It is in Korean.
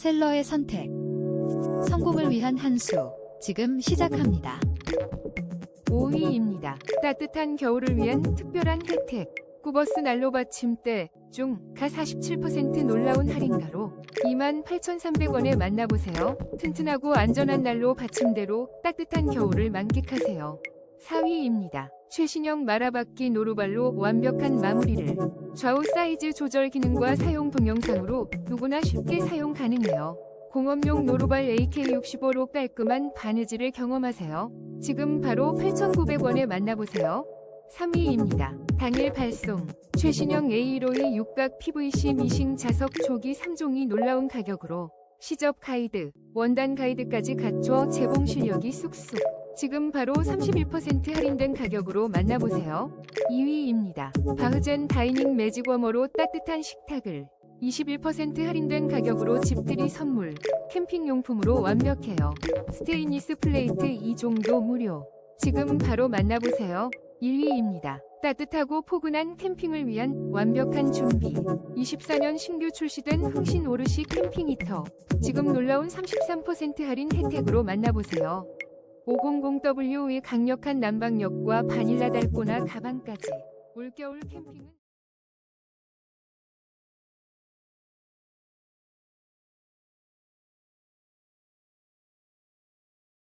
셀러의 선택. 성공을 위한 한 수. 지금 시작합니다. 5위입니다. 따뜻한 겨울을 위한 특별한 혜택. 꾸버스 난로 받침대 중가 47% 놀라운 할인가로 28,300원에 만나보세요. 튼튼하고 안전한 난로 받침대로 따뜻한 겨울을 만끽하세요. 4위입니다. 최신형 마라바퀴 노루발로 완벽한 마무리를 좌우 사이즈 조절 기능과 사용 동영상으로 누구나 쉽게 사용 가능해요. 공업용 노루발 AK65로 깔끔한 바느질을 경험하세요. 지금 바로 8,900원에 만나보세요. 3위입니다. 당일 발송. 최신형 A152 육각 PVC 미싱 자석 조기 3종이 놀라운 가격으로 시접 가이드, 원단 가이드까지 갖춰 제공 실력이 쑥쑥. 지금 바로 31% 할인된 가격으로 만나보세요. 2위입니다. 바흐젠 다이닝 매직 워머로 따뜻한 식탁을 21% 할인된 가격으로 집들이 선물, 캠핑용품으로 완벽해요. 스테인리스 플레이트 2종도 무료. 지금 바로 만나보세요. 1위입니다. 따뜻하고 포근한 캠핑을 위한 완벽한 준비. 24년 신규 출시된 흥신 오르시 캠핑 히터. 지금 놀라운 33% 할인 혜택으로 만나보세요. 500W의 강력한 난방력과 바닐라 달고나 가방까지. 올겨울 캠핑은